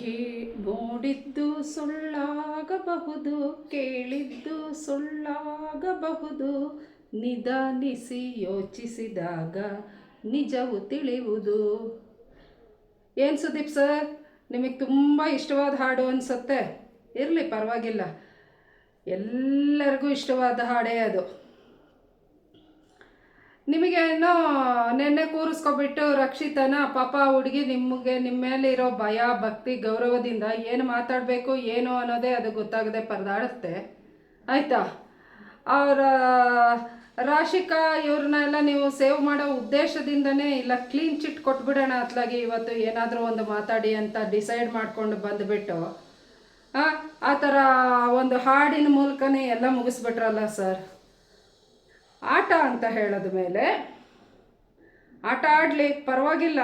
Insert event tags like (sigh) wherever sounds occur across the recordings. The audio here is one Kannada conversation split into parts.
ಕೇ ನೋಡಿದ್ದು ಸುಳ್ಳಾಗಬಹುದು, ಕೇಳಿದ್ದು ಸುಳ್ಳಾಗಬಹುದು. ನಿಧಾನಿಸಿ ಯೋಚಿಸಿದಾಗ ನಿಜವು ತಿಳಿಯುವುದು ಏನು ಸುದೀಪ್ ಸರ್, ನಿಮಗೆ ತುಂಬ ಇಷ್ಟವಾದ ಹಾಡು ಅನಿಸುತ್ತೆ. ಇರಲಿ ಪರವಾಗಿಲ್ಲ. ಎಲ್ಲರಿಗೂ ಇಷ್ಟವಾದ ಹಾಡೇ ಅದು. ನಿಮಗೇನೋ ನೆನ್ನೆ ಕೂರಿಸ್ಕೊಬಿಟ್ಟು ರಕ್ಷಿತನ ಪಾಪ ಹುಡುಗಿ ನಿಮಗೆ ನಿಮ್ಮ ಮೇಲೆ ಇರೋ ಭಯ, ಭಕ್ತಿ, ಗೌರವದಿಂದ ಏನು ಮಾತಾಡಬೇಕು, ಏನು ಅನ್ನೋದೇ ಅದು ಗೊತ್ತಾಗದೆ ಪರದಾಡುತ್ತೆ. ಆಯಿತಾ? ಅವರ, ರಾಶಿಕಾ ಇವ್ರನ್ನೆಲ್ಲ ನೀವು ಸೇವ್ ಮಾಡೋ ಉದ್ದೇಶದಿಂದನೇ ಇಲ್ಲ ಕ್ಲೀನ್ ಚಿಟ್ ಕೊಟ್ಬಿಡೋಣ ಅತ್ಲಾಗಿ ಇವತ್ತು ಏನಾದರೂ ಒಂದು ಮಾತಾಡಿ ಅಂತ ಡಿಸೈಡ್ ಮಾಡ್ಕೊಂಡು ಬಂದುಬಿಟ್ಟು. ಆ ಥರ ಒಂದು ಹಾಡಿನ ಮೂಲಕನೇ ಎಲ್ಲ ಮುಗಿಸ್ಬಿಟ್ರಲ್ಲ ಸರ್? ಆಟ ಅಂತ ಹೇಳಿದ ಮೇಲೆ ಆಟ ಆಡಲಿ, ಪರವಾಗಿಲ್ಲ.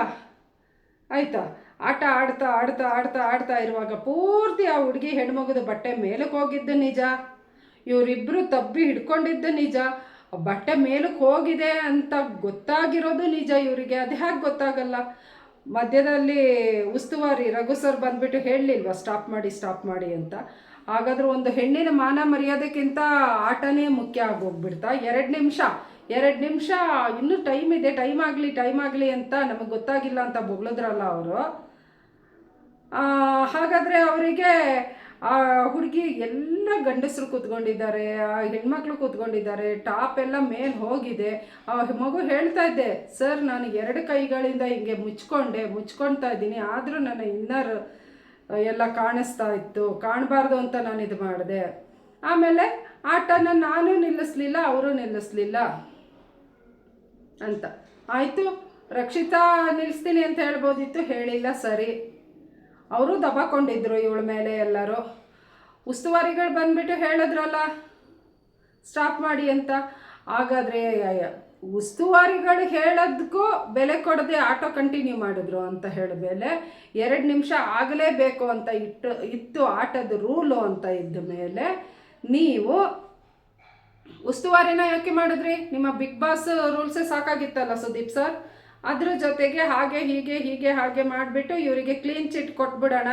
ಆಯಿತಾ? ಆಟ ಆಡ್ತಾ ಆಡ್ತಾ ಆಡ್ತಾ ಆಡ್ತಾ ಇರುವಾಗ ಪೂರ್ತಿ ಆ ಹುಡುಗಿ ಹೆಣ್ಮಗುದ ಬಟ್ಟೆ ಮೇಲಕ್ಕೆ ಹೋಗಿದ್ದು ನಿಜ. ಇವರಿಬ್ಬರು ತಬ್ಬಿ ಹಿಡ್ಕೊಂಡಿದ್ದು ನಿಜ. ಬಟ್ಟೆ ಮೇಲಕ್ಕೆ ಹೋಗಿದೆ ಅಂತ ಗೊತ್ತಾಗಿರೋದು ನಿಜ ಇವರಿಗೆ. ಅದು ಹೇಗೆ ಗೊತ್ತಾಗಲ್ಲ. ಮಧ್ಯದಲ್ಲಿ ಉಸ್ತುವಾರಿ ರಘು ಸರ್ ಬಂದ್ಬಿಟ್ಟು, ಹೇಳಲಿಲ್ವ? ಸ್ಟಾಪ್ ಮಾಡಿ ಸ್ಟಾಪ್ ಮಾಡಿ ಅಂತ. ಹಾಗಾದ್ರೆ ಒಂದು ಹೆಣ್ಣಿನ ಮಾನ ಮರ್ಯಾದಕ್ಕಿಂತ ಆಟನೇ ಮುಖ್ಯ ಆಗೋಗ್ಬಿಡ್ತಾ. ಎರಡು ನಿಮಿಷ ಎರಡು ನಿಮಿಷ, ಇನ್ನೂ ಟೈಮ್ ಇದೆ ಟೈಮ್ ಆಗಲಿ ಟೈಮ್ ಆಗಲಿ ಅಂತ ನಮಗೆ ಗೊತ್ತಾಗಿಲ್ಲ ಅಂತ ಬೊಗಳಿದ್ರಲ್ಲ ಅವರು. ಹಾಗಾದರೆ ಅವರಿಗೆ ಆ ಹುಡುಗಿ ಎಲ್ಲ ಗಂಡಸರು ಕೂತ್ಕೊಂಡಿದ್ದಾರೆ, ಆ ಹೆಣ್ಮಕ್ಳು ಕೂತ್ಕೊಂಡಿದ್ದಾರೆ ಟಾಪ್ ಎಲ್ಲ ಮೇಲ್ ಹೋಗಿದೆ. ಆ ಮಗು ಹೇಳ್ತಾ ಇದ್ದೆ, ಸರ್, ನಾನು ಎರಡು ಕೈಗಳಿಂದ ಹಿಂಗೆ ಮುಚ್ಕೊಂಡೆ ಮುಚ್ಕೊಳ್ತಾ ಇದ್ದೀನಿ, ಆದರೂ ನನ್ನ ಇನ್ನರ್ ಎಲ್ಲ ಕಾಣಿಸ್ತಾ ಇತ್ತು. ಕಾಣಬಾರ್ದು ಅಂತ ನಾನು ಇದು ಮಾಡಿದೆ. ಆಮೇಲೆ ಆಟನ ನಾನು ನಿಲ್ಲಿಸ್ಲಿಲ್ಲ, ಅವರು ನಿಲ್ಲಿಸ್ಲಿಲ್ಲ ಅಂತ. ಆಯಿತು, ರಕ್ಷಿತಾ ನಿಲ್ಲಿಸ್ತೀನಿ ಅಂತ ಹೇಳ್ಬೋದಿತ್ತು, ಹೇಳಿಲ್ಲ, ಸರಿ. ಅವರು ದಬಾಕೊಂಡಿದ್ರು ಇವಳ ಮೇಲೆ ಎಲ್ಲರೂ. ಉಸ್ತುವಾರಿಗಳು ಬಂದ್ಬಿಟ್ಟು ಹೇಳಿದ್ರಲ್ಲ, ಸ್ಟಾಪ್ ಮಾಡಿ ಅಂತ. ಹಾಗಾದರೆ ಉಸ್ತುವಾರಿಗಳು ಹೇಳೋದಕ್ಕೂ ಬೆಲೆ ಕೊಡದೆ ಆಟೋ ಕಂಟಿನ್ಯೂ ಮಾಡಿದ್ರು ಅಂತ ಹೇಳಿದ್ಮೇಲೆ ಎರಡು ನಿಮಿಷ ಆಗಲೇಬೇಕು ಅಂತ ಇಟ್ಟು, ಇತ್ತು ಆಟದ ರೂಲು ಅಂತ ಇದ್ದ ಮೇಲೆ ನೀವು ಉಸ್ತುವಾರಿನ ಯಾಕೆ ಮಾಡಿದ್ರಿ? ನಿಮ್ಮ ಬಿಗ್ ಬಾಸ್ ರೂಲ್ಸೇ ಸಾಕಾಗಿತ್ತಲ್ಲ ಸುದೀಪ್ ಸರ್? ಅದ್ರ ಜೊತೆಗೆ ಹಾಗೆ, ಹೀಗೆ ಹೀಗೆ, ಹಾಗೆ ಮಾಡಿಬಿಟ್ಟು ಇವರಿಗೆ ಕ್ಲೀನ್ ಚಿಟ್ ಕೊಟ್ಬಿಡೋಣ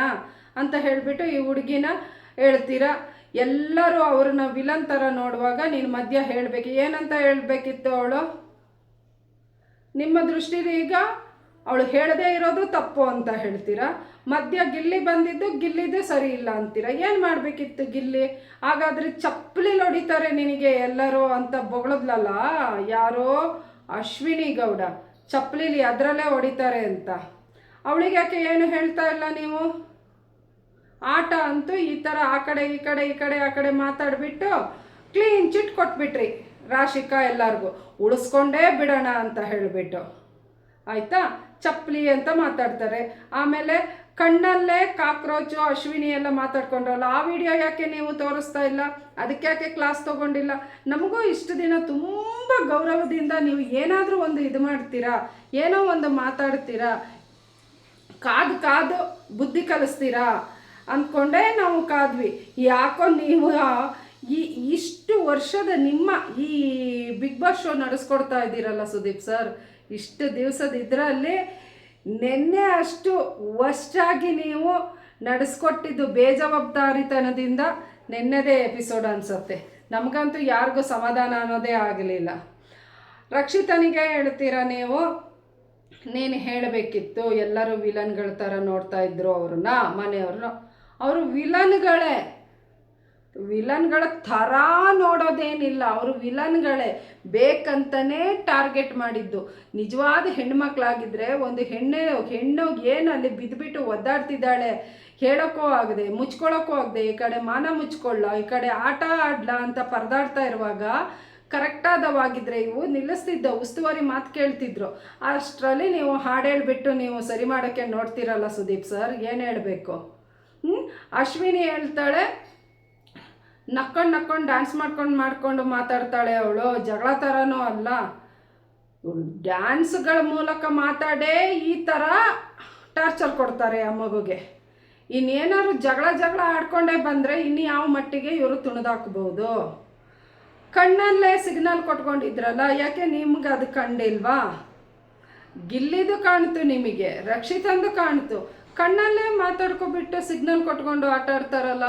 ಅಂತ ಹೇಳಿಬಿಟ್ಟು ಈ ಹುಡುಗಿನ ಹೇಳ್ತೀರಾ? ಎಲ್ಲರೂ ಅವ್ರನ್ನ ವಿಲನ್ ಥರ ನೋಡುವಾಗ ನೀನು ಮಧ್ಯ ಹೇಳಬೇಕು. ಏನಂತ ಹೇಳಬೇಕಿತ್ತು ಅವಳು? ನಿಮ್ಮ ದೃಷ್ಟಿಲಿ ಈಗ ಅವಳು ಹೇಳದೇ ಇರೋದು ತಪ್ಪು ಅಂತ ಹೇಳ್ತೀರಾ? ಮಧ್ಯ ಗಿಲ್ಲಿ ಬಂದಿದ್ದು ಗಿಲ್ಲಿದೆ ಸರಿ ಇಲ್ಲ ಅಂತೀರಾ? ಏನು ಮಾಡಬೇಕಿತ್ತು ಗಿಲ್ಲಿ? ಹಾಗಾದ್ರೆ ಚಪ್ಪಲಿ ಹೊಡಿತಾರೆ ನಿನಗೆ ಎಲ್ಲರೂ ಅಂತ ಬೊಗಳದ್ಲಲ್ಲ? ಯಾರೋ ಅಶ್ವಿನಿ ಗೌಡ, ಚಪ್ಪಲಿಲಿ ಅದರಲ್ಲೇ ಹೊಡಿತಾರೆ ಅಂತ. ಅವಳಿಗೆ ಯಾಕೆ ಏನು ಹೇಳ್ತಾ ಇಲ್ಲ ನೀವು? ಆಟ ಅಂತೂ ಈ ಥರ ಆ ಕಡೆ, ಈ ಕಡೆ ಈ ಕಡೆ, ಆ ಕಡೆ ಮಾತಾಡಿಬಿಟ್ಟು ಕ್ಲೀನ್ ಚಿಟ್ ಕೊಟ್ಬಿಟ್ರಿ ರಾಶಿಕಾ ಎಲ್ಲರಿಗೂ. ಉಳಿಸ್ಕೊಂಡೇ ಬಿಡೋಣ ಅಂತ ಹೇಳಿಬಿಟ್ಟು. ಆಯಿತಾ? ಚಪ್ಪಲಿ ಅಂತ ಮಾತಾಡ್ತಾರೆ. ಆಮೇಲೆ ಕಣ್ಣಲ್ಲೇ ಕಾಕ್ರೋಚು, ಅಶ್ವಿನಿ ಎಲ್ಲ ಮಾತಾಡ್ಕೊಂಡ್ರಲ್ಲ, ಆ ವಿಡಿಯೋ ಯಾಕೆ ನೀವು ತೋರಿಸ್ತಾ ಇಲ್ಲ? ಅದಕ್ಕೆ ಯಾಕೆ ಕ್ಲಾಸ್ ತೊಗೊಂಡಿಲ್ಲ? ನಮಗೂ ಇಷ್ಟು ದಿನ ತುಂಬ ಗೌರವದಿಂದ ನೀವು ಏನಾದರೂ ಒಂದು ಇದು ಮಾಡ್ತೀರಾ? ಏನೋ ಒಂದು ಮಾತಾಡ್ತೀರಾ? ಕಾದು ಕಾದು ಬುದ್ಧಿ ಕಲಿಸ್ತೀರಾ? ಅಂದ್ಕೊಂಡೇ ನಾವು ಕಾದ್ವಿ. ಯಾಕೋ ನೀವು ಈ ಇಷ್ಟು ವರ್ಷದ ನಿಮ್ಮ ಈ ಬಿಗ್ ಬಾಸ್ ಶೋ ನಡೆಸ್ಕೊಡ್ತಾ ಇದ್ದೀರಲ್ಲ ಸುದೀಪ್ ಸರ್, ಇಷ್ಟು ದಿವಸದ ಇದರಲ್ಲಿ ನಿನ್ನೆ ಅಷ್ಟು ವರ್ಷಾಗಿ ನೀವು ನಡೆಸ್ಕೊಟ್ಟಿದ್ದು ಬೇಜವಾಬ್ದಾರಿತನದಿಂದ ನಿನ್ನೆದೇ ಎಪಿಸೋಡ್ ಅನಿಸುತ್ತೆ. ನಮಗಂತೂ ಯಾರಿಗೂ ಸಮಾಧಾನ ಅನ್ನೋದೇ ಆಗಲಿಲ್ಲ. ರಕ್ಷಿತನಿಗೆ ಹೇಳ್ತೀರಾ ನೀವು? ನೀನು ಹೇಳಬೇಕಿತ್ತು, ಎಲ್ಲರೂ ವಿಲನ್ಗಳ ಥರ ನೋಡ್ತಾ ಇದ್ರು ಅವ್ರನ್ನ, ಮನೆಯವ್ರನ್ನ. ಅವರು ವಿಲನ್ಗಳೇ. ವಿಲನ್ಗಳ ಥರ ನೋಡೋದೇನಿಲ್ಲ. ಅವರು ವಿಲನ್ಗಳೇ. ಬೇಕಂತನೇ ಟಾರ್ಗೆಟ್ ಮಾಡಿದ್ದು. ನಿಜವಾದ ಹೆಣ್ಮಕ್ಳಾಗಿದ್ದರೆ ಒಂದು ಹೆಣ್ಣೆ ಹೆಣ್ಣು ಏನು ಅಲ್ಲಿ ಬಿದ್ದುಬಿಟ್ಟು ಒದ್ದಾಡ್ತಿದ್ದಾಳೆ ಹೇಳೋಕ್ಕೂ ಆಗದೆ ಮುಚ್ಕೊಳ್ಳೋಕ್ಕೂ ಆಗದೆ, ಈ ಕಡೆ ಮಾನ ಮುಚ್ಕೊಳ್ಳ, ಈ ಕಡೆ ಆಟ ಆಡ್ಲ ಅಂತ ಪರದಾಡ್ತಾ ಇರುವಾಗ ಕರೆಕ್ಟಾದವಾಗಿದ್ದರೆ ಇವು ನಿಲ್ಲಿಸ್ತಿದ್ದ ಉಸ್ತುವಾರಿ ಮಾತು ಕೇಳ್ತಿದ್ರು. ಅಷ್ಟರಲ್ಲಿ ನೀವು ಹಾಡು ಹೇಳ್ಬಿಟ್ಟು ನೀವು ಸರಿ ಮಾಡೋಕ್ಕೆ ನೋಡ್ತೀರಲ್ಲ ಸುದೀಪ್ ಸರ್, ಏನು ಹೇಳಬೇಕು? ಅಶ್ವಿನಿ ಹೇಳ್ತಾಳೆ, ನಕ್ಕೊಂಡು ನಕ್ಕೊಂಡು ಡ್ಯಾನ್ಸ್ ಮಾಡ್ಕೊಂಡು ಮಾಡ್ಕೊಂಡು ಮಾತಾಡ್ತಾಳೆ ಅವಳು. ಜಗಳ ಥರನೂ ಅಲ್ಲ. ಡ್ಯಾನ್ಸ್ಗಳ ಮೂಲಕ ಮಾತಾಡೇ ಈ ಥರ ಟಾರ್ಚರ್ ಕೊಡ್ತಾರೆ ಆ ಮಗುಗೆ. ಇನ್ನೇನಾದ್ರು ಜಗಳ ಜಗಳ ಆಡ್ಕೊಂಡೇ ಬಂದರೆ ಇನ್ನು ಯಾವ ಮಟ್ಟಿಗೆ ಇವರು ತುಣಿದಾಕ್ಬೋದು? ಕಣ್ಣಲ್ಲೇ ಸಿಗ್ನಲ್ ಕೊಟ್ಕೊಂಡಿದ್ರಲ್ಲ, ಯಾಕೆ ನಿಮ್ಗೆ ಅದು ಕಂಡಿಲ್ವಾ? ಗಿಲ್ಲಿದು ಕಾಣ್ತು ನಿಮಗೆ, ರಕ್ಷಿತಂದು ಕಾಣ್ತು. ಕಣ್ಣಲ್ಲೇ ಮಾತಾಡ್ಕೊಬಿಟ್ಟು ಸಿಗ್ನಲ್ ಕೊಟ್ಕೊಂಡು ಆಟ ಆಡ್ತಾರಲ್ಲ?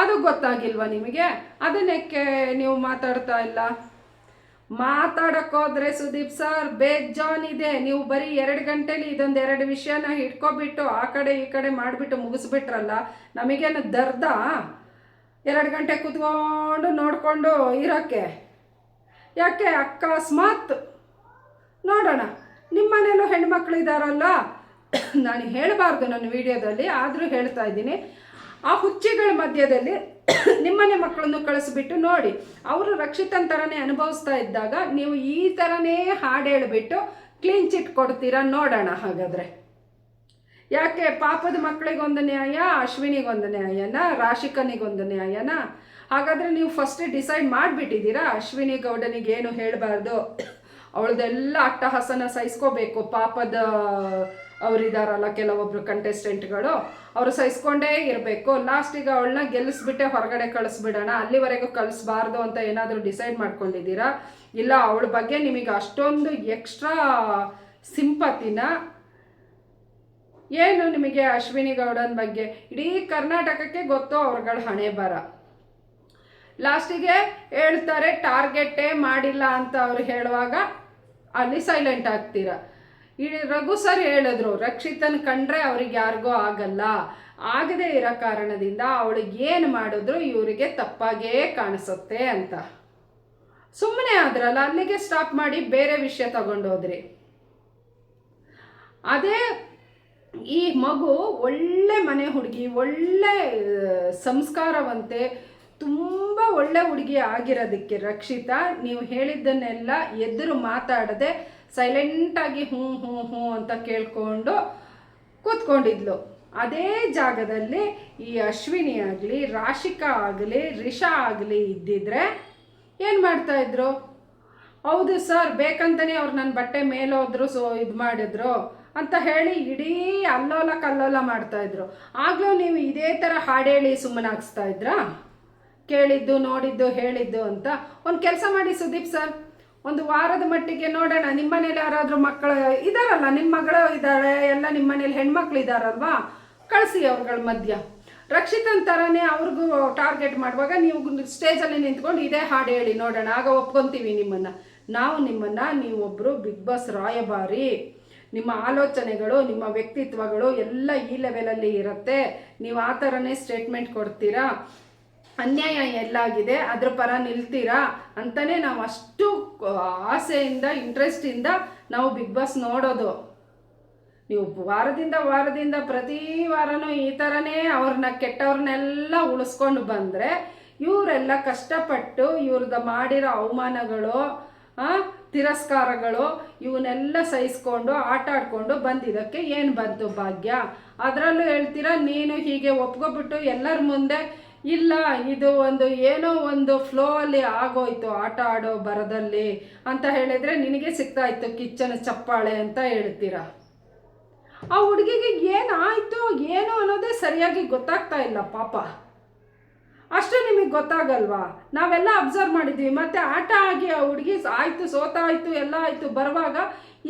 ಅದು ಗೊತ್ತಾಗಿಲ್ವಾ ನಿಮಗೆ? ಅದನ್ನಕ್ಕೆ ನೀವು ಮಾತಾಡ್ತಾ ಇಲ್ಲ? ಮಾತಾಡೋಕ್ಕೋದ್ರೆ ಸುದೀಪ್ ಸರ್, ಬೇಜಾನ್ ಇದೆ. ನೀವು ಬರೀ ಎರಡು ಗಂಟೇಲಿ ಇದೊಂದು ಎರಡು ವಿಷಯನ ಹಿಡ್ಕೊಬಿಟ್ಟು ಆ ಕಡೆ ಈ ಕಡೆ ಮಾಡಿಬಿಟ್ಟು ಮುಗಿಸ್ಬಿಟ್ರಲ್ಲ, ನಮಗೇನು ದರ್ದ? ಎರಡು ಗಂಟೆ ಕುತ್ಕೊಂಡು ನೋಡಿಕೊಂಡು ಇರೋಕ್ಕೆ ಯಾಕೆ ಅಕಸ್ಮಾತ್? ನೋಡೋಣ. ನಿಮ್ಮ ಮನೇಲೂ ಹೆಣ್ಮಕ್ಳು ಇದ್ದಾರಲ್ಲ ನಾನು ಹೇಳಬಾರ್ದು ನನ್ನ ವಿಡಿಯೋದಲ್ಲಿ, ಆದರೂ ಹೇಳ್ತಾ ಇದ್ದೀನಿ. ಆ ಹುಚ್ಚಿಗಳ ಮಧ್ಯದಲ್ಲಿ ನಿಮ್ಮನೆ ಮಕ್ಕಳನ್ನು ಕಳಿಸ್ಬಿಟ್ಟು ನೋಡಿ, ಅವರು ರಕ್ಷಿತನ ಥರನೇ ಅನುಭವಿಸ್ತಾ ಇದ್ದಾಗ ನೀವು ಈ ಥರನೇ ಹಾಡು ಹೇಳಿಬಿಟ್ಟು ಕ್ಲೀನ್ ಚಿಟ್ ಕೊಡ್ತೀರಾ ನೋಡೋಣ ಹಾಗಾದರೆ. ಯಾಕೆ, ಪಾಪದ ಮಕ್ಕಳಿಗೊಂದು ನ್ಯಾಯ, ಅಶ್ವಿನಿಗೊಂದು ನ್ಯಾಯನ, ರಾಶಿಕನಿಗೊಂದು ನ್ಯಾಯನ? ಹಾಗಾದರೆ ನೀವು ಫಸ್ಟ್ ಡಿಸೈಡ್ ಮಾಡಿಬಿಟ್ಟಿದ್ದೀರಾ? ಅಶ್ವಿನಿ ಗೌಡನಿಗೆ ಏನು ಹೇಳಬಾರ್ದು? ಅವಳದೆಲ್ಲ ಅಟ್ಟಹಾಸನ ಸಹಿಸ್ಕೋಬೇಕು. ಪಾಪದ ಅವರಿದಾರಲ್ಲ ಕೆಲವೊಬ್ರು ಕಂಟೆಸ್ಟೆಂಟ್ಗಳು ಅವರು ಸಹಿಸ್ಕೊಂಡೇ ಇರಬೇಕು. ಲಾಸ್ಟಿಗೆ ಅವಳನ್ನ ಗೆಲ್ಲಿಸ್ಬಿಟ್ಟೆ ಹೊರಗಡೆ ಕಳಿಸ್ಬಿಡೋಣ. ಅಲ್ಲಿವರೆಗೂ ಕಳಿಸ್ಬಾರ್ದು ಅಂತ ಏನಾದರೂ ಡಿಸೈಡ್ ಮಾಡ್ಕೊಂಡಿದ್ದೀರಾ? ಇಲ್ಲ, ಅವಳ ಬಗ್ಗೆ ನಿಮಗೆ ಅಷ್ಟೊಂದು ಎಕ್ಸ್ಟ್ರಾ ಸಿಂಪತಿನ ಏನು ನಿಮಗೆ ಅಶ್ವಿನಿ ಗೌಡನ ಬಗ್ಗೆ? ಇಡೀ ಕರ್ನಾಟಕಕ್ಕೆ ಗೊತ್ತು ಅವ್ರಗಳ ಹಣೆ ಬರ. ಲಾಸ್ಟಿಗೆ ಹೇಳ್ತಾರೆ ಟಾರ್ಗೆಟೇ ಮಾಡಿಲ್ಲ ಅಂತ ಅವ್ರು ಹೇಳುವಾಗ ಅಲ್ಲಿ ಸೈಲೆಂಟ್ ಆಗ್ತೀರ? ಇಡೀ ರಘು ಸರ್ ಹೇಳಿದ್ರು, ರಕ್ಷಿತನ್ ಕಂಡ್ರೆ ಅವ್ರಿಗೆ ಯಾರಿಗೂ ಆಗಲ್ಲ. ಆಗದೇ ಇರೋ ಕಾರಣದಿಂದ ಅವಳಿಗೆ ಏನು ಮಾಡಿದ್ರು ಇವರಿಗೆ ತಪ್ಪಾಗೇ ಕಾಣಿಸುತ್ತೆ ಅಂತ. ಸುಮ್ಮನೆ ಆದ್ರಲ್ಲ, ಅಲ್ಲಿಗೆ ಸ್ಟಾಪ್ ಮಾಡಿ ಬೇರೆ ವಿಷಯ ತಗೊಂಡೋದ್ರಿ. ಅದೇ ಈ ಮಗು ಒಳ್ಳೆ ಮನೆ ಹುಡುಗಿ, ಒಳ್ಳೆ ಸಂಸ್ಕಾರವಂತೆ ತುಂಬ ಒಳ್ಳೆ ಹುಡುಗಿ ಆಗಿರೋದಕ್ಕೆ ರಕ್ಷಿತಾ, ನೀವು ಹೇಳಿದ್ದನ್ನೆಲ್ಲ ಎದುರು ಮಾತಾಡದೆ ಸೈಲೆಂಟಾಗಿ ಹ್ಞೂ ಹ್ಞೂ ಹ್ಞೂ ಅಂತ ಕೇಳ್ಕೊಂಡು ಕೂತ್ಕೊಂಡಿದ್ಲು. ಅದೇ ಜಾಗದಲ್ಲಿ ಈ ಅಶ್ವಿನಿ ಆಗಲಿ, ರಾಶಿಕಾ ಆಗಲಿ, ರಿಷಾ ಆಗಲಿ ಇದ್ದಿದ್ರೆ ಏನು ಮಾಡ್ತಾ ಇದ್ರು? ಹೌದು ಸರ್ ಬೇಕಂತಲೇ ಅವ್ರು ನನ್ನ ಬಟ್ಟೆ ಮೇಲೋದ್ರು ಸೊ ಇದು ಮಾಡಿದ್ರು ಅಂತ ಹೇಳಿ ಇಡೀ ಅಲ್ಲೋಲ ಕಲ್ಲೋಲ ಮಾಡ್ತಾ ಇದ್ರು. ಆಗಲೂ ನೀವು ಇದೇ ಥರ ಹಾಡೇಳಿ ಸುಮ್ಮನಾಗಿಸ್ತಾ ಇದ್ರಾ? ಕೇಳಿದ್ದು, ನೋಡಿದ್ದು, ಹೇಳಿದ್ದು ಅಂತ ಒಂದು ಕೆಲಸ ಮಾಡಿ ಸುದೀಪ್ ಸರ್ ಒಂದು ವಾರದ ಮಟ್ಟಿಗೆ ನೋಡೋಣ, ನಿಮ್ಮ ಮನೇಲಿ ಯಾರಾದರೂ ಮಕ್ಕಳು ಇದ್ದಾರಲ್ಲ ನಿಮ್ಮ ಮಗಳು ಇದ್ದಾಳೆ ಎಲ್ಲ ನಿಮ್ಮ ಮನೇಲಿ ಹೆಣ್ಮಕ್ಳು ಇದ್ದಾರಲ್ವಾ ಕಳಿಸಿ ಅವ್ರುಗಳ ಮಧ್ಯ. ರಕ್ಷಿತನ್ ಥರನೇ ಅವ್ರಿಗೂ ಟಾರ್ಗೆಟ್ ಮಾಡುವಾಗ ನೀವು ಸ್ಟೇಜಲ್ಲಿ ನಿಂತ್ಕೊಂಡು ಇದೇ ಹಾಡು ಹೇಳಿ ನೋಡೋಣ. ಆಗ ಒಪ್ಕೊಂತೀವಿ ನಿಮ್ಮನ್ನು. ನಾವು ನಿಮ್ಮನ್ನು ನೀವೊಬ್ಬರು ಬಿಗ್ ಬಾಸ್ ರಾಯಭಾರಿ. ನಿಮ್ಮ ಆಲೋಚನೆಗಳು, ನಿಮ್ಮ ವ್ಯಕ್ತಿತ್ವಗಳು ಎಲ್ಲ ಈ ಲೆವೆಲಲ್ಲಿ ಇರುತ್ತೆ. ನೀವು ಆ ಥರನೇ ಸ್ಟೇಟ್ಮೆಂಟ್ ಕೊಡ್ತೀರಾ? ಅನ್ಯಾಯ ಎಲ್ಲಾಗಿದೆ, ಅದ್ರ ಪರ ನಿಲ್ತೀರಾ ಅಂತಲೇ ನಾವು ಅಷ್ಟು ಆಸೆಯಿಂದ ಇಂಟ್ರೆಸ್ಟಿಂದ ನಾವು ಬಿಗ್ ಬಾಸ್ ನೋಡೋದು. ನೀವು ವಾರದಿಂದ ವಾರದಿಂದ ಪ್ರತಿ ವಾರನೂ ಈ ಥರನೇ ಅವ್ರನ್ನ, ಕೆಟ್ಟವ್ರನ್ನೆಲ್ಲ ಉಳಿಸ್ಕೊಂಡು ಬಂದರೆ ಇವರೆಲ್ಲ ಕಷ್ಟಪಟ್ಟು ಇವ್ರದ್ದು ಮಾಡಿರೋ ಅವಮಾನಗಳು ತಿರಸ್ಕಾರಗಳು ಇವನ್ನೆಲ್ಲ ಸಹಿಸ್ಕೊಂಡು, ಆಟ ಆಡ್ಕೊಂಡು ಬಂದಿದ್ದಕ್ಕೆ ಏನು ಬಂತು ಭಾಗ್ಯ? ಅದರಲ್ಲೂ ಹೇಳ್ತೀರಾ, ನೀನು ಹೀಗೆ ಒಪ್ಕೊಬಿಟ್ಟು ಎಲ್ಲರ ಮುಂದೆ ಇಲ್ಲ, ಇದು ಒಂದು ಏನೋ ಒಂದು ಫ್ಲೋ ಅಲ್ಲಿ ಆಗೋಯ್ತು, ಆಟ ಆಡೋ ಬರದಲ್ಲಿ ಅಂತ ಹೇಳಿದ್ರೆ ನಿನಗೆ ಸಿಗ್ತಾ ಇತ್ತು ಕಿಚ್ಚನ ಚಪ್ಪಾಳೆ ಅಂತ ಹೇಳ್ತೀರ? ಆ ಹುಡುಗಿಗೆ ಏನಾಯ್ತು ಏನು ಅನ್ನೋದೇ ಸರಿಯಾಗಿ ಗೊತ್ತಾಗ್ತಾ ಇಲ್ಲ, ಪಾಪ. ಅಷ್ಟೇ ನಿಮಗೆ ಗೊತ್ತಾಗಲ್ವಾ? ನಾವೆಲ್ಲ ಅಬ್ಸರ್ವ್ ಮಾಡಿದ್ವಿ, ಮತ್ತೆ ಆಟ ಆಗಿ ಆ ಹುಡುಗಿ ಆಯ್ತು ಸೋತಾಯ್ತು ಎಲ್ಲ ಆಯ್ತು, ಬರುವಾಗ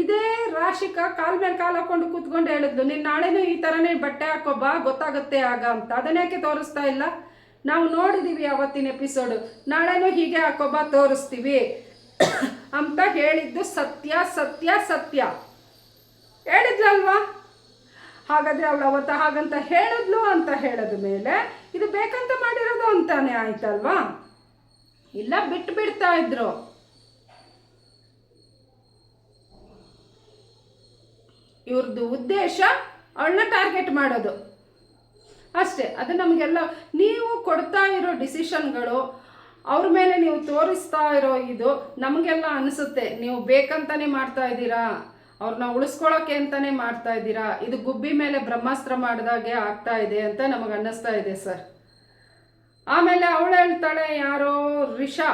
ಇದೇ ರಾಶಿಕ ಕಾಲ್ ಮೇಲೆ ಕಾಲು ಹಾಕೊಂಡು ಕೂತ್ಕೊಂಡು ಹೇಳಿದ್ಲು, ನೀನು ನಾಳೆನೂ ಈ ಥರನೇ ಬಟ್ಟೆ ಹಾಕೋ ಬಾ, ಗೊತ್ತಾಗುತ್ತೆ ಆಗ ಅಂತ. ಅದನ್ನೇಕೆ ತೋರಿಸ್ತಾ ಇಲ್ಲ? ನಾವು ನೋಡಿದ್ದೀವಿ ಅವತ್ತಿನ ಎಪಿಸೋಡು ನಾಳೆನೂ ಹೀಗೆ ಹಾಕೊಬ್ಬ ತೋರಿಸ್ತೀವಿ. ಅಂತ ಹೇಳಿದ್ದು ಸತ್ಯ ಸತ್ಯ ಸತ್ಯ. ಹೇಳಿದ್ಲಲ್ವಾ? ಹಾಗಾದ್ರೆ ಅವಳು ಅವತ್ತು ಹಾಗಂತ ಹೇಳಿದ್ಲು ಅಂತ ಹೇಳಿದ ಮೇಲೆ ಇದು ಬೇಕಂತ ಮಾಡಿರೋದು ಅಂತಾನೆ ಆಯ್ತಲ್ವಾ? ಇಲ್ಲ, ಬಿಟ್ಟು ಬಿಡ್ತಾ ಇದ್ರು. ಇವ್ರದ್ದು ಉದ್ದೇಶ ಅವಳನ್ನ ಟಾರ್ಗೆಟ್ ಮಾಡೋದು. ಅಷ್ಟೇ, ಅದು ನಮಗೆಲ್ಲ, ನೀವು ಕೊಡ್ತಾ ಇರೋ ಡಿಸಿಷನ್ಗಳು, ಅವ್ರ ಮೇಲೆ ನೀವು ತೋರಿಸ್ತಾ ಇರೋ ಇದು ನಮಗೆಲ್ಲ ಅನಿಸುತ್ತೆ. ನೀವು ಬೇಕಂತಾನೆ ಮಾಡ್ತಾ ಇದ್ದೀರಾ, ಅವ್ರನ್ನ ಉಳಿಸ್ಕೊಳ್ಳೋಕೆ ಅಂತಾನೆ ಮಾಡ್ತಾ ಇದ್ದೀರಾ, ಇದು ಗುಬ್ಬಿ ಮೇಲೆ ಬ್ರಹ್ಮಾಸ್ತ್ರ ಮಾಡಿದಾಗೆ ಆಗ್ತಾ ಇದೆ ಅಂತ ನಮಗೆ ಅನ್ನಿಸ್ತಾ ಇದೆ, ಸರ್. ಆಮೇಲೆ ಅವಳು ಹೇಳ್ತಾಳೆ, ಯಾರೋ ರಿಷಾ.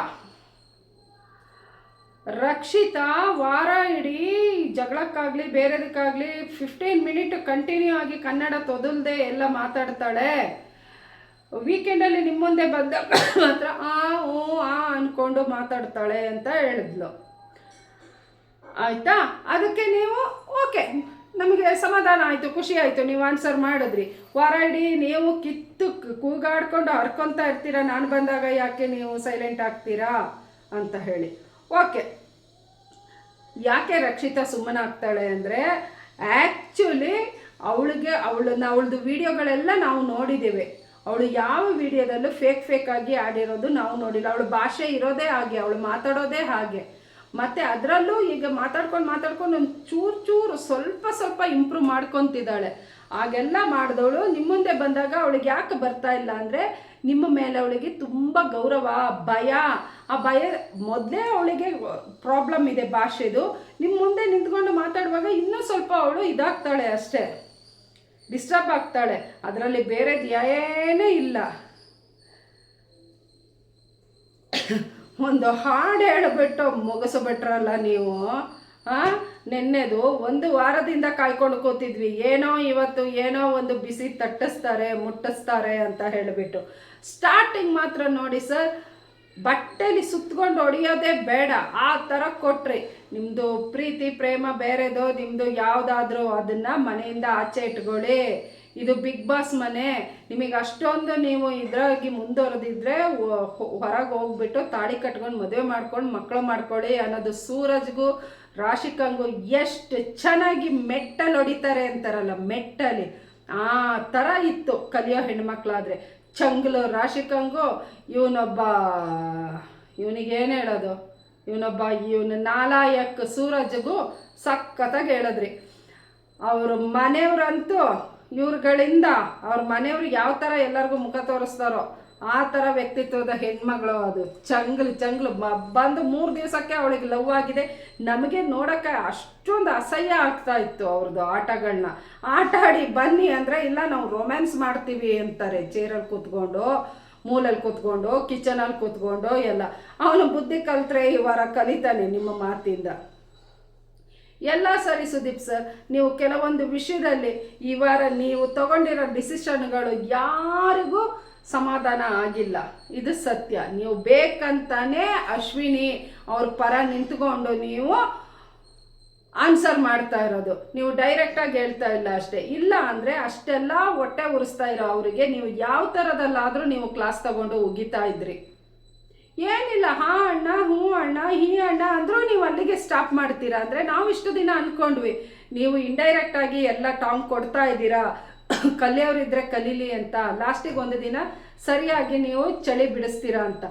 ರಕ್ಷಿತಾ, ವಾರ ಇಡೀ ಜಗಳಕ್ಕಾಗಲಿ, ಬೇರೆದಕ್ಕಾಗಲಿ ಫಿಫ್ಟೀನ್ ಮಿನಿಟ್ ಕಂಟಿನ್ಯೂ ಆಗಿ ಕನ್ನಡ ತೊದಲ್ದೆ ಎಲ್ಲ ಮಾತಾಡ್ತಾಳೆ. ವೀಕೆಂಡಲ್ಲಿ ನಿಮ್ಮ ಮುಂದೆ ಬಂದ ಮಾತ್ರ ಆ, ಓ, ಆ ಅಂದ್ಕೊಂಡು ಮಾತಾಡ್ತಾಳೆ ಅಂತ ಹೇಳಿದ್ಲು. ಆಯಿತಾ? ಅದಕ್ಕೆ ನೀವು, ಓಕೆ. ನಮಗೆ ಸಮಾಧಾನ ಆಯಿತು, ಖುಷಿ ಆಯಿತು, ನೀವು ಆನ್ಸರ್ ಮಾಡಿದ್ರಿ. ವಾರ ಇಡೀ ನೀವು ಕಿತ್ತು ಕೂಗಾಡ್ಕೊಂಡು ಹರ್ಕೊತಾ ಇರ್ತೀರಾ? ನಾನು ಬಂದಾಗ ಯಾಕೆ ನೀವು ಸೈಲೆಂಟ್ ಆಗ್ತೀರಾ? ಅಂತ ಹೇಳಿ. ಓಕೆ. ಯಾಕೆ ರಕ್ಷಿತಾ ಸುಮ್ಮನಾಗ್ತಾಳೆ ಅಂದರೆ ಆ್ಯಕ್ಚುಲಿ ಅವಳಿಗೆ, ಅವಳನ್ನ ಅವಳದು ವಿಡಿಯೋಗಳೆಲ್ಲ ನಾವು ನೋಡಿದ್ದೇವೆ. ಅವಳು ಯಾವ ವಿಡಿಯೋದಲ್ಲೂ ಫೇಕ್ ಫೇಕ್ ಆಗಿ ಆಡಿರೋದು ನಾವು ನೋಡಿಲ್ಲ. ಅವಳು ಭಾಷೆ ಇರೋದೇ ಹಾಗೆ, ಅವಳು ಮಾತಾಡೋದೇ ಹಾಗೆ. ಮತ್ತು ಅದರಲ್ಲೂ ಈಗ ಮಾತಾಡ್ಕೊಂಡು ಮಾತಾಡ್ಕೊಂಡು ಒಂದು ಚೂರು ಚೂರು ಸ್ವಲ್ಪ ಸ್ವಲ್ಪ ಇಂಪ್ರೂವ್ ಮಾಡ್ಕೊತಿದ್ದಾಳೆ. ಹಾಗೆಲ್ಲ ಮಾಡಿದವಳು ನಿಮ್ಮ ಮುಂದೆ ಬಂದಾಗ ಅವಳಿಗೆ ಯಾಕೆ ಬರ್ತಾ ಇಲ್ಲ ಅಂದರೆ ನಿಮ್ಮ ಮೇಲೆ ಅವಳಿಗೆ ತುಂಬ ಗೌರವ, ಭಯ. ಆ ಭಯ ಮೊದಲೇ ಅವಳಿಗೆ ಪ್ರಾಬ್ಲಮ್ ಇದೆ ಭಾಷೆದು. ನಿಮ್ಮ ಮುಂದೆ ನಿಂತ್ಕೊಂಡು ಮಾತಾಡುವಾಗ ಇನ್ನೂ ಸ್ವಲ್ಪ ಅವಳು ಇದಾಗ್ತಾಳೆ ಅಷ್ಟೇ. ಡಿಸ್ಟರ್ಬ್ ಆಗ್ತಾಳೆ. ಅದರಲ್ಲಿ ಬೇರೆ ಏನೇ ಇಲ್ಲ. (coughs) ಒಂದು ಹಾಡು ಹೇಳಿಬಿಟ್ಟು ಮುಗಿಸ್ಬಿಟ್ರಲ್ಲ ನೀವು ಹಾಂ ನೆನ್ನೆದು ಒಂದು ವಾರದಿಂದ ಕಾಯ್ಕೊಂಡು ಕೂತಿದ್ವಿ. ಏನೋ ಇವತ್ತು ಏನೋ ಒಂದು ಬಿಸಿ ತಟ್ಟಿಸ್ತಾರೆ, ಮುಟ್ಟಿಸ್ತಾರೆ ಅಂತ ಹೇಳಿಬಿಟ್ಟು. ಸ್ಟಾರ್ಟಿಂಗ್ ಮಾತ್ರ ನೋಡಿ ಸರ್, ಬಟ್ಟೆಲಿ ಸುತ್ಕೊಂಡು ಹೊಡಿಯೋದೇ ಬೇಡ. ಆ ಥರ ಕೊಟ್ರಿ. ನಿಮ್ಮದು ಪ್ರೀತಿ, ಪ್ರೇಮ ಬೇರೆದು ನಿಮ್ಮದು ಯಾವುದಾದ್ರೂ ಅದನ್ನು ಮನೆಯಿಂದ ಆಚೆ ಇಟ್ಕೊಳ್ಳಿ. ಇದು ಬಿಗ್ ಬಾಸ್ ಮನೆ. ನಿಮಗೆ ಅಷ್ಟೊಂದು ನೀವು ಇದ್ರಾಗಿ ಮುಂದುವರೆದಿದ್ರೆ ಹೊರಗೆ ಹೋಗ್ಬಿಟ್ಟು ತಾಳಿ ಕಟ್ಕೊಂಡು ಮದುವೆ ಮಾಡ್ಕೊಂಡು ಮಕ್ಕಳು ಮಾಡ್ಕೊಳ್ಳಿ ಅನ್ನೋದು ಸೂರಜ್ಗೂ ರಾಶಿಕಂಗೂ ಎಷ್ಟು ಚೆನ್ನಾಗಿ ಮೆಟ್ಟಲ್ಲಿ ಹೊಡಿತಾರೆ ಅಂತಾರಲ್ಲ, ಮೆಟ್ಟಲಿ. ಆ ಥರ ಇತ್ತು ಕಲಿಯೋ ಹೆಣ್ಮಕ್ಳಾದರೆ. ಚಂಗ್ಲು ರಾಶಿಕಂಗು ಇವನೊಬ್ಬ ಇವನಿಗೇನು ಹೇಳೋದು? ಇವನೊಬ್ಬ ಇವನು ನಾಲಾಯಕ್ ಸೂರಜ್ಗೂ ಸಖತ್ತಾಗಿ ಹೇಳಿದ್ರಿ. ಅವರು ಮನೆಯವ್ರಂತೂ ಇವ್ರುಗಳಿಂದ ಅವ್ರ ಮನೆಯವ್ರು ಯಾವ ಥರ ಎಲ್ಲರಿಗೂ ಮುಖ ತೋರಿಸ್ತಾರೋ ಆ ಥರ ವ್ಯಕ್ತಿತ್ವದ ಹೆಣ್ಮಗಳು ಅದು. ಚಂಗ್ಲು ಚಂಗ್ಲು ಬಂದು ಮೂರು ದಿವಸಕ್ಕೆ ಅವಳಿಗೆ ಲವ್ ಆಗಿದೆ. ನಮಗೆ ನೋಡೋಕ್ಕೆ ಅಷ್ಟೊಂದು ಅಸಹ್ಯ ಆಗ್ತಾ ಇತ್ತು ಅವ್ರದ್ದು ಆಟಗಳನ್ನ ಆಟ ಆಡಿ ಬನ್ನಿ ಅಂದರೆ ಇಲ್ಲ ನಾವು ರೊಮ್ಯಾನ್ಸ್ ಮಾಡ್ತೀವಿ ಅಂತಾರೆ. ಚೇರಲ್ಲಿ ಕೂತ್ಕೊಂಡು ಮೂಲಲ್ಲಿ ಕೂತ್ಕೊಂಡು ಕಿಚನಲ್ಲಿ ಕೂತ್ಕೊಂಡು ಎಲ್ಲ. ಅವನು ಬುದ್ಧಿ ಕಲ್ತ್ರೆ ಈ ವಾರ ಕಲಿತಾನೆ ನಿಮ್ಮ ಮಾತಿಂದ. ಎಲ್ಲ ಸರಿ ಸುದೀಪ್ ಸರ್, ನೀವು ಕೆಲವೊಂದು ವಿಷಯದಲ್ಲಿ ಈ ವಾರ ನೀವು ತಗೊಂಡಿರೋ ಡಿಸಿಷನ್ಗಳು ಯಾರಿಗೂ ಸಮಾಧಾನ ಆಗಿಲ್ಲ. ಇದು ಸತ್ಯ. ನೀವು ಬೇಕಂತಾನೆ ಅಶ್ವಿನಿ ಅವ್ರ ಪರ ನಿಂತ್ಕೊಂಡು ನೀವು ಆನ್ಸರ್ ಮಾಡ್ತಾ ಇರೋದು. ನೀವು ಡೈರೆಕ್ಟಾಗಿ ಹೇಳ್ತಾ ಇಲ್ಲ ಅಷ್ಟೇ. ಇಲ್ಲ ಅಂದರೆ ಅಷ್ಟೆಲ್ಲ ಹೊಟ್ಟೆ ಉರಿಸ್ತಾ ಇರೋ ಅವರಿಗೆ ನೀವು ಯಾವ ಥರದಲ್ಲಾದರೂ ನೀವು ಕ್ಲಾಸ್ ತಗೊಂಡು ಉಗಿತಾ ಇದ್ರಿ. ಏನಿಲ್ಲ, ಹಾ ಅಣ್ಣ ಹ್ಞೂ ಅಣ್ಣ, ಹೀ ಅಣ್ಣ ಅಂದರೂ ನೀವು ಅಲ್ಲಿಗೆ ಸ್ಟಾಪ್ ಮಾಡ್ತೀರಾ? ಅಂದರೆ ನಾವು ಇಷ್ಟು ದಿನ ಅಂದ್ಕೊಂಡ್ವಿ ನೀವು ಇಂಡೈರೆಕ್ಟಾಗಿ ಎಲ್ಲ ಟಾಂಗ್ ಕೊಡ್ತಾ ಇದ್ದೀರಾ? (coughs) ಕಲಿಯೋರಿದ್ರೆ ಕಲೀಲಿ ಅಂತ. ಲಾಸ್ಟಿಗೆ ಒಂದು ದಿನ ಸರಿಯಾಗಿ ನೀವು ಚಳಿ ಬಿಡಿಸ್ತೀರಾ ಅಂತ.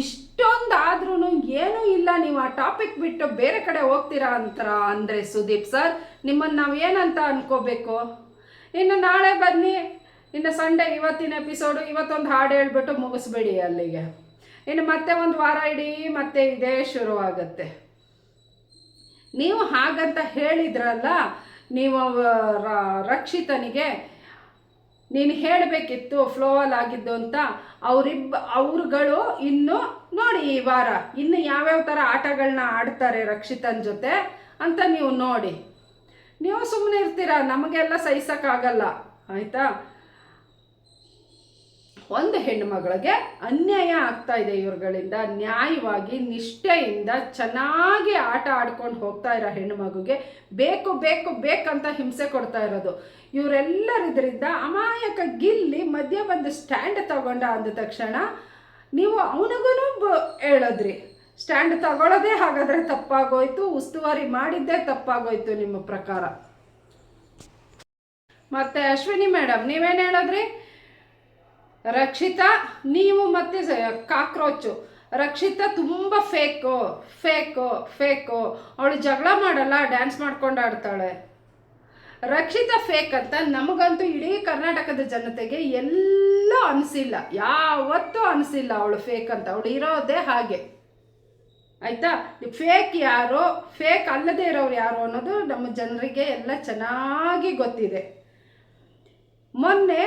ಇಷ್ಟೊಂದು ಆದ್ರೂ ಏನೂ ಇಲ್ಲ. ನೀವು ಆ ಟಾಪಿಕ್ ಬಿಟ್ಟು ಬೇರೆ ಕಡೆ ಹೋಗ್ತೀರಾ ಅಂತರ ಅಂದರೆ ಸುದೀಪ್ ಸರ್ ನಿಮ್ಮನ್ನು ನಾವು ಏನಂತ ಅನ್ಕೋಬೇಕು? ಇನ್ನು ನಾಳೆ ಬನ್ನಿ. ಇನ್ನು ಸಂಡೇ ಇವತ್ತಿನ ಎಪಿಸೋಡು ಇವತ್ತೊಂದು ಹಾಡು ಹೇಳ್ಬಿಟ್ಟು ಮುಗಿಸ್ಬೇಡಿ ಅಲ್ಲಿಗೆ. ಇನ್ನು ಮತ್ತೆ ಒಂದು ವಾರ ಇಡೀ ಮತ್ತೆ ಇದೇ ಶುರುವಾಗುತ್ತೆ. ನೀವು ಹಾಗಂತ ಹೇಳಿದ್ರಲ್ಲ, ನೀವು ರಕ್ಷಿತನಿಗೆ ನೀನು ಹೇಳಬೇಕಿತ್ತು, ಫ್ಲೋವಲ್ ಆಗಿದ್ದು ಅಂತ ಅವರಿಬ್ಬ ಅವ್ರುಗಳು ಇನ್ನು ನೋಡಿ ಈ ವಾರ, ಇನ್ನು ಯಾವ್ಯಾವ ಥರ ಆಟಗಳನ್ನ ಆಡ್ತಾರೆ ರಕ್ಷಿತನ ಜೊತೆ ಅಂತ ನೀವು ನೋಡಿ. ನೀವು ಸುಮ್ಮನೆ ಇರ್ತೀರಾ? ನಮಗೆಲ್ಲ ಸಹಿಸೋಕ್ಕಾಗಲ್ಲ, ಆಯಿತಾ? ಒಂದು ಹೆಣ್ಣುಮಗಳಿಗೆ ಅನ್ಯಾಯ ಆಗ್ತಾ ಇದೆ ಇವ್ರುಗಳಿಂದ. ನ್ಯಾಯವಾಗಿ, ನಿಷ್ಠೆಯಿಂದ ಚೆನ್ನಾಗಿ ಆಟ ಆಡ್ಕೊಂಡು ಹೋಗ್ತಾ ಇರೋ ಹೆಣ್ಮಗುಗೆ ಬೇಕು ಬೇಕು, ಬೇಕಂತ ಹಿಂಸೆ ಕೊಡ್ತಾ ಇರೋದು. ಇವರೆಲ್ಲರಿದ್ರಿಂದ ಅಮಾಯಕ ಗಿಲ್ಲಿ ಮಧ್ಯ ಬಂದು ಸ್ಟ್ಯಾಂಡ್ ತಗೊಂಡ ಅಂದ ತಕ್ಷಣ ನೀವು ಅವನಿಗೂ ಹೇಳಿದ್ರಿ. ಸ್ಟ್ಯಾಂಡ್ ತಗೊಳ್ಳೋದೇ ಹಾಗಾದರೆ ತಪ್ಪಾಗೋಯ್ತು, ಉಸ್ತುವಾರಿ ಮಾಡಿದ್ದೇ ತಪ್ಪಾಗೋಯ್ತು ನಿಮ್ಮ ಪ್ರಕಾರ. ಮತ್ತೆ ಅಶ್ವಿನಿ ಮೇಡಮ್ ನೀವೇನು ಹೇಳಿದ್ರಿ? ರಕ್ಷಿತಾ, ನೀವು ಮತ್ತೆ ಕಾಕ್ರೋಚು. ರಕ್ಷಿತಾ ತುಂಬ ಫೇಕು ಫೇಕು ಫೇಕು. ಅವಳು ಜಗಳ ಮಾಡಲ್ಲ, ಡ್ಯಾನ್ಸ್ ಮಾಡ್ಕೊಂಡು ಆಡ್ತಾಳೆ. ರಕ್ಷಿತ ಫೇಕ್ ಅಂತ ನಮಗಂತೂ ಇಡೀ ಕರ್ನಾಟಕದ ಜನತೆಗೆ ಎಲ್ಲ ಅನಿಸಿಲ್ಲ. ಯಾವತ್ತೂ ಅನಿಸಿಲ್ಲ ಅವಳು ಫೇಕ್ ಅಂತ. ಅವಳು ಇರೋದೇ ಹಾಗೆ. ಆಯಿತಾ? ಫೇಕ್ ಯಾರು, ಫೇಕ್ ಅಲ್ಲದೆ ಇರೋರು ಯಾರು ಅನ್ನೋದು ನಮ್ಮ ಜನರಿಗೆ ಎಲ್ಲ ಚೆನ್ನಾಗಿ ಗೊತ್ತಿದೆ. ಮೊನ್ನೆ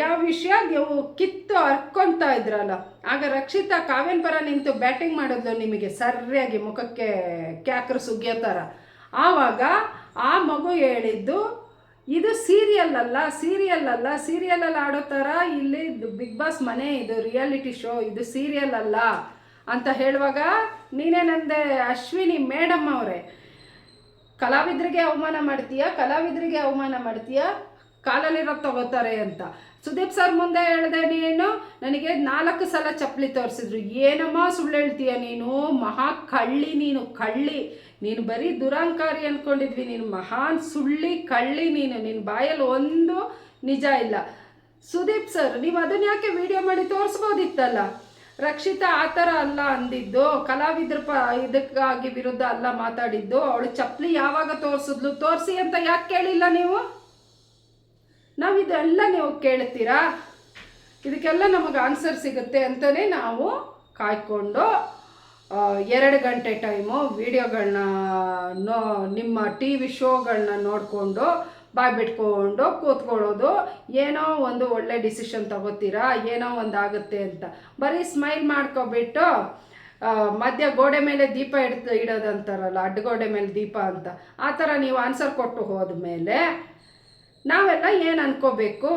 ಯಾವ ವಿಷಯ ನೀವು ಕಿತ್ತು ಹರ್ಕೊತಾ ಇದ್ರಲ್ಲ, ಆಗ ರಕ್ಷಿತಾ ಕಾವ್ಯನ್ ಪರ ನಿಂತು ಬ್ಯಾಟಿಂಗ್ ಮಾಡಿದ್ಲು ನಿಮಗೆ ಸರಿಯಾಗಿ ಮುಖಕ್ಕೆ ಕ್ಯಾಕ್ರು ಸುಗ್ಗಿಯೋ ಥರ. ಆವಾಗ ಆ ಮಗು ಹೇಳಿದ್ದು, ಇದು ಸೀರಿಯಲ್ ಅಲ್ಲ ಸೀರಿಯಲ್ ಅಲ್ಲ ಸೀರಿಯಲಲ್ಲಿ ಆಡೋ ಥರ ಇಲ್ಲಿ ಬಿಗ್ ಬಾಸ್ ಮನೆ, ಇದು ರಿಯಾಲಿಟಿ ಶೋ ಇದು ಸೀರಿಯಲ್ ಅಲ್ಲ ಅಂತ ಹೇಳುವಾಗ ನೀನೇನಂದೆ ಅಶ್ವಿನಿ ಮೇಡಮ್ ಅವರೇ, ಕಲಾವಿದರಿಗೆ ಅವಮಾನ ಮಾಡ್ತೀಯಾ, ಕಲಾವಿದರಿಗೆ ಅವಮಾನ ಮಾಡ್ತೀಯಾ? ಕಾಲಲ್ಲಿರೋ ತಗೋತಾರೆ ಅಂತ. ಸುದೀಪ್ ಸರ್ ಮುಂದೆ ಹೇಳಿದೆ ನೀನು, ನನಗೆ ನಾಲ್ಕು ಸಲ ಚಪ್ಪಲಿ ತೋರಿಸಿದ್ರು. ಏನಮ್ಮ ಸುಳ್ಳು ಹೇಳ್ತೀಯ ನೀನು? ಮಹಾ ಕಳ್ಳಿ ನೀನು ಕಳ್ಳಿ. ನೀನು ಬರೀ ದುರಾಂಕಾರಿ ಅಂದ್ಕೊಂಡಿದ್ವಿ ನೀನು. ಮಹಾನ್ ಸುಳ್ಳಿ, ಕಳ್ಳಿ ನೀನು. ನಿನ್ನ ಬಾಯಲ್ಲಿ ಒಂದು ನಿಜ ಇಲ್ಲ. ಸುದೀಪ್ ಸರ್, ನೀವು ಅದನ್ನ ಯಾಕೆ ವಿಡಿಯೋ ಮಾಡಿ ತೋರಿಸ್ಬೋದಿತ್ತಲ್ಲ? ರಕ್ಷಿತಾ ಆ ಥರ ಅಲ್ಲ ಅಂದಿದ್ದು. ಕಲಾವಿದ್ರ ಪ, ಇದಕ್ಕಾಗಿ ವಿರುದ್ಧ ಅಲ್ಲ ಮಾತಾಡಿದ್ದು. ಅವಳು ಚಪ್ಪಲಿ ಯಾವಾಗ ತೋರಿಸಿದ್ಲು? ತೋರಿಸಿ ಅಂತ ಯಾಕೆ ಕೇಳಿಲ್ಲ ನೀವು? ನಾವು ಇದೆಲ್ಲ ನೀವು ಕೇಳ್ತೀರಾ? ಇದಕ್ಕೆಲ್ಲ ನಮಗೆ ಆನ್ಸರ್ ಸಿಗುತ್ತೆ ಅಂತಲೇ ನಾವು ಕಾಯ್ಕೊಂಡು ಎರಡು ಗಂಟೆ ಟೈಮು ವಿಡಿಯೋಗಳನ್ನ ನೋ, ನಿಮ್ಮ ಟಿ ವಿ ಶೋಗಳನ್ನ ನೋಡಿಕೊಂಡು, ಬಾಯ್ ಬಿಟ್ಕೊಂಡು ಕೂತ್ಕೊಳ್ಳೋದು. ಏನೋ ಒಂದು ಒಳ್ಳೆ ಡಿಸಿಷನ್ ತಗೋತೀರಾ? ಏನೋ ಒಂದು ಆಗುತ್ತೆ ಅಂತ. ಬರೀ ಸ್ಮೈಲ್ ಮಾಡ್ಕೊಬಿಟ್ಟು ಮಧ್ಯ ಗೋಡೆ ಮೇಲೆ ದೀಪ ಇಡ್ತ, ಇಡೋದಂತಾರಲ್ಲ ಅಡ್ಡಗೋಡೆ ಮೇಲೆ ದೀಪ ಅಂತ. ಆ ಥರ ನೀವು ಆನ್ಸರ್ ಕೊಟ್ಟು ಹೋದ್ಮೇಲೆ ನಾವೆಲ್ಲ ಏನು ಅನ್ಕೋಬೇಕು?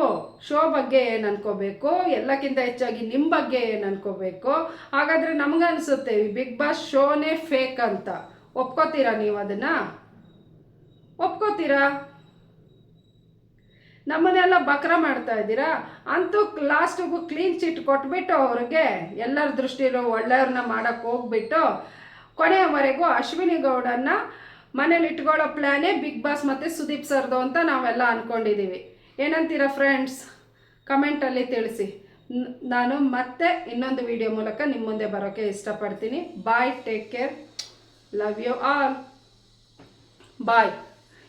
ಶೋ ಬಗ್ಗೆ ಏನು ಅನ್ಕೋಬೇಕು? ಎಲ್ಲಕ್ಕಿಂತ ಹೆಚ್ಚಾಗಿ ನಿಮ್ಮ ಬಗ್ಗೆ ಏನು ಅನ್ಕೋಬೇಕು? ಹಾಗಾದರೆ ನಮಗನ್ಸುತ್ತೆ ಈ ಬಿಗ್ ಬಾಸ್ ಶೋನೇ ಫೇಕ್ ಅಂತ. ಒಪ್ಕೋತೀರಾ ನೀವು ಅದನ್ನು? ಒಪ್ಕೋತೀರಾ? ನಮ್ಮನ್ನೆಲ್ಲ ಬಕ್ರ ಮಾಡ್ತಾ ಇದ್ದೀರಾ? ಅಂತೂ ಲಾಸ್ಟಿಗೂ ಕ್ಲೀನ್ ಚಿಟ್ ಕೊಟ್ಬಿಟ್ಟು ಅವ್ರಿಗೆ ಎಲ್ಲರ ದೃಷ್ಟಿರೋ ಒಳ್ಳೆಯವ್ರನ್ನ ಮಾಡೋಕ್ಕೆ ಹೋಗ್ಬಿಟ್ಟು ಕೊನೆಯವರೆಗೂ ಅಶ್ವಿನಿ ಗೌಡನ್ನ ಮನೇಲಿ ಇಟ್ಕೊಳ್ಳೋ ಪ್ಲ್ಯಾನೇ ಬಿಗ್ ಬಾಸ್ ಮತ್ತು ಸುದೀಪ್ ಸರ್ದು ಅಂತ ನಾವೆಲ್ಲ ಅಂದ್ಕೊಂಡಿದ್ದೀವಿ ಏನಂತೀರಾ ಫ್ರೆಂಡ್ಸ್ ಕಮೆಂಟಲ್ಲಿ ತಿಳಿಸಿ. ನಾನು ಮತ್ತೆ ಇನ್ನೊಂದು ವಿಡಿಯೋ ಮೂಲಕ ನಿಮ್ಮ ಮುಂದೆ ಬರೋಕ್ಕೆ ಇಷ್ಟಪಡ್ತೀನಿ. Bye take care love you all bye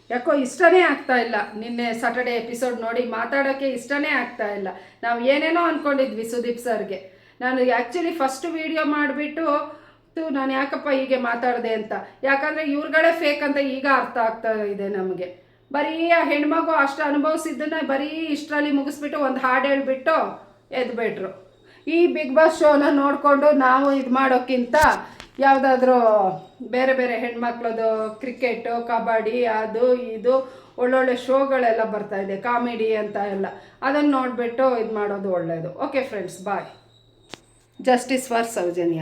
ಯಾಕೋ ಇಷ್ಟನೇ ಆಗ್ತಾ ಇಲ್ಲ. ನಿನ್ನೆ ಸಾಟರ್ಡೆ ಎಪಿಸೋಡ್ ನೋಡಿ ಮಾತಾಡೋಕ್ಕೆ ಇಷ್ಟನೇ ಆಗ್ತಾ ಇಲ್ಲ. ನಾವು ಏನೇನೋ ಅಂದ್ಕೊಂಡಿದ್ವಿ ಸುದೀಪ್ ಸರ್ಗೆ. ನಾನು ಆ್ಯಕ್ಚುಲಿ ಫಸ್ಟ್ ವಿಡಿಯೋ ಮಾಡಿಬಿಟ್ಟು ನಾನು ಯಾಕಪ್ಪ ಹೀಗೆ ಮಾತಾಡಿದೆ ಅಂತ. ಯಾಕಂದರೆ ಇವ್ರುಗಳೇ ಫೇಕ್ ಅಂತ ಈಗ ಅರ್ಥ ಆಗ್ತಾ ಇದೆ ನಮಗೆ. ಬರೀ ಆ ಹೆಣ್ಮಗು ಅಷ್ಟು ಅನುಭವಿಸಿದ್ದನ್ನ ಬರೀ ಇಷ್ಟರಲ್ಲಿ ಮುಗಿಸ್ಬಿಟ್ಟು ಒಂದು ಹಾಡು ಹೇಳ್ಬಿಟ್ಟು ಎದ್ಬಿಟ್ರು. ಈ ಬಿಗ್ ಬಾಸ್ ಶೋನ ನೋಡಿಕೊಂಡು ನಾವು ಇದು ಮಾಡೋಕ್ಕಿಂತ ಯಾವುದಾದ್ರೂ ಬೇರೆ ಬೇರೆ ಹೆಣ್ಮಕ್ಳದು ಕ್ರಿಕೆಟು ಕಬಡ್ಡಿ, ಅದು, ಇದು, ಒಳ್ಳೊಳ್ಳೆ ಶೋಗಳೆಲ್ಲ ಬರ್ತಾ ಇದೆ, ಕಾಮಿಡಿ ಅಂತ ಎಲ್ಲ. ಅದನ್ನು ನೋಡಿಬಿಟ್ಟು ಇದು ಮಾಡೋದು ಒಳ್ಳೆಯದು okay friends bye justice for Sowjanya